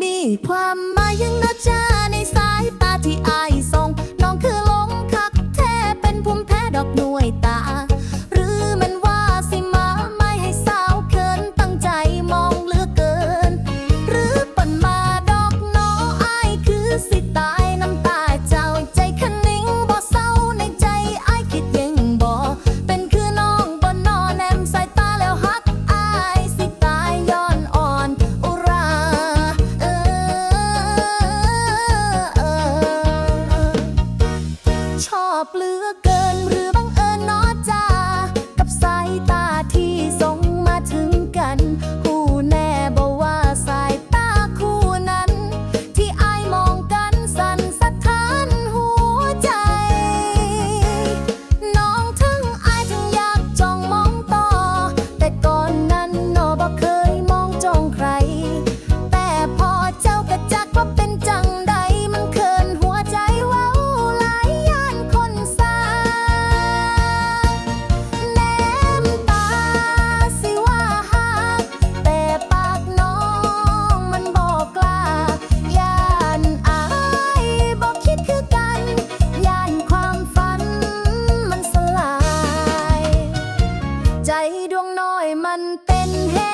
มีความหมายยังนะจ้าในสายตาที่อาย เป็นเห